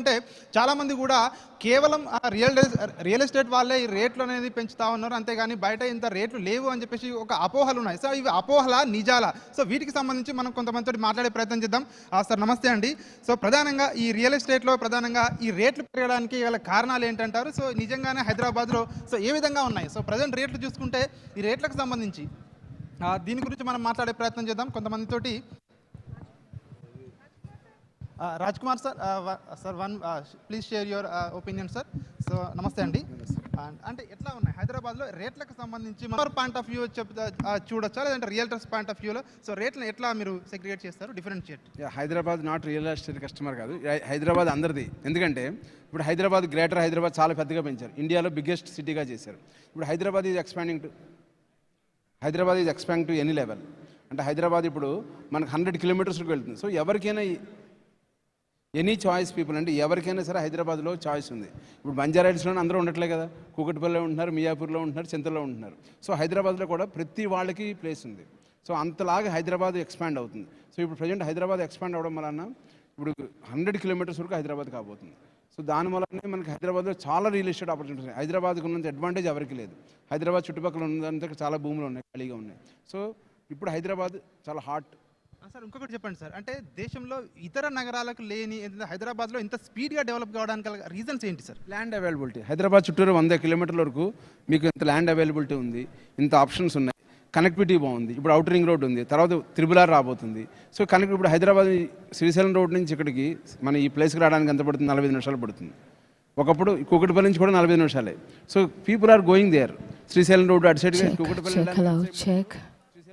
ఎందుకంటే చాలామంది కూడా కేవలం ఆ రియల్ రియల్ ఎస్టేట్ వాళ్ళే ఈ రేట్లు అనేది పెంచుతా ఉన్నారు. అంతేగాని బయట ఇంత రేట్లు లేవు అని చెప్పేసి ఒక అపోహలు ఉన్నాయి. సో ఇవి అపోహల నిజాల? సో వీటికి సంబంధించి మనం కొంతమందితో మాట్లాడే ప్రయత్నం చేద్దాం. సార్ నమస్తే అండి. సో ప్రధానంగా ఈ రియల్ ఎస్టేట్లో ప్రధానంగా ఈ రేట్లు పెరగడానికి గల కారణాలు ఏంటంటారు? సో నిజంగానే హైదరాబాద్లో సో ఏ విధంగా ఉన్నాయి? సో ప్రజెంట్ రేట్లు చూసుకుంటే ఈ రేట్లకు సంబంధించి దీని గురించి మనం మాట్లాడే ప్రయత్నం చేద్దాం. కొంతమందితోటి Raj Kumar sir sir one please share your opinion sir so నమస్తే అండి. అంటే ఎట్లా ఉన్నాయి? హైదరాబాద్లో రేట్లకు సంబంధించి మన పాయింట్ ఆఫ్ వ్యూ చెప్తా చూడొచ్చా? లేదంటే రియల్టర్స్ పాయింట్ ఆఫ్ వ్యూలో సో రేట్లను ఎట్లా మీరు సెగ్రిగేట్ చేస్తారు? Differentiate Hyderabad not real estate customer కాదు. హైదరాబాద్ అందరిది. ఎందుకంటే ఇప్పుడు హైదరాబాద్ గ్రేటర్ హైదరాబాద్ చాలా పెద్దగా పెంచారు. ఇండియాలో బిగ్గెస్ట్ సిటీగా చేశారు. ఇప్పుడు Hyderabad is expanding to Hyderabad is expand to any level అంటే హైదరాబాద్ ఇప్పుడు మనకు హండ్రెడ్ కిలోమీటర్స్కి వెళ్తుంది. సో ఎవరికైనా ఎనీ చాయిస్ పీపుల్ అంటే ఎవరికైనా సరే హైదరాబాద్లో చాయిస్ ఉంది. ఇప్పుడు బంజారాయిల్స్లో అందరూ ఉండట్లే కదా. కూకట్పల్లిలో ఉంటున్నారు మియాపూర్లో ఉంటున్నారు చింతల్లో ఉంటున్నారు. సో హైదరాబాద్లో కూడా ప్రతి వాళ్ళకి ప్లేస్ ఉంది. సో అంతలాగా హైదరాబాద్ ఎక్స్పాండ్ అవుతుంది. సో ఇప్పుడు ప్రజెంట్ హైదరాబాద్ ఎక్స్పాండ్ అవ్వడం వలన ఇప్పుడు హండ్రెడ్ కిలోమీటర్స్ వరకు హైదరాబాద్ కాబోతుంది. సో దాని వలనే మనకి హైదరాబాద్లో చాలా రియల్ ఎస్టేట్ ఆపర్చునిటీస్ ఉన్నాయి. హైదరాబాద్కు ఉన్నంత అడ్వాంటేజ్ ఎవరికి లేదు. హైదరాబాద్ చుట్టుపక్కల ఉన్నంత చాలా భూములు ఉన్నాయి ఖాళీగా ఉన్నాయి. సో ఇప్పుడు హైదరాబాద్ చాలా హాట్ సార్ ఇంకొకటి చెప్పండి సార్. అంటే దేశంలో ఇతర నగరాలకు లేని హైదరాబాద్లో ఇంత స్పీడ్గా డెవలప్ కావడానికి రీజన్స్ ఏంటి సార్? Land availability. హైదరాబాద్ చుట్టూరు వంద కిలోమీటర్ల వరకు మీకు ఇంత ల్యాండ్ అవైలబిలిటీ ఉంది ఇంత ఆప్షన్స్ ఉన్నాయి కనెక్టివిటీ బాగుంది. ఇప్పుడు అవుటర్ రింగ్ రోడ్ ఉంది తర్వాత త్రిబులార్ రాబోతుంది. సో కనెక్ట్ ఇప్పుడు హైదరాబాద్ శ్రీశైలం రోడ్ నుంచి ఇక్కడికి మన ఈ ప్లేస్కి రావడానికి ఎంత పడుతుంది? నలభై ఐదు నిమిషాలు పడుతుంది. ఒకప్పుడు కూకటిపల్లి నుంచి కూడా నలభై ఐదు నిమిషాలే. So people are going there Srisailam road అటు సైడ్ కూకటిపల్లి.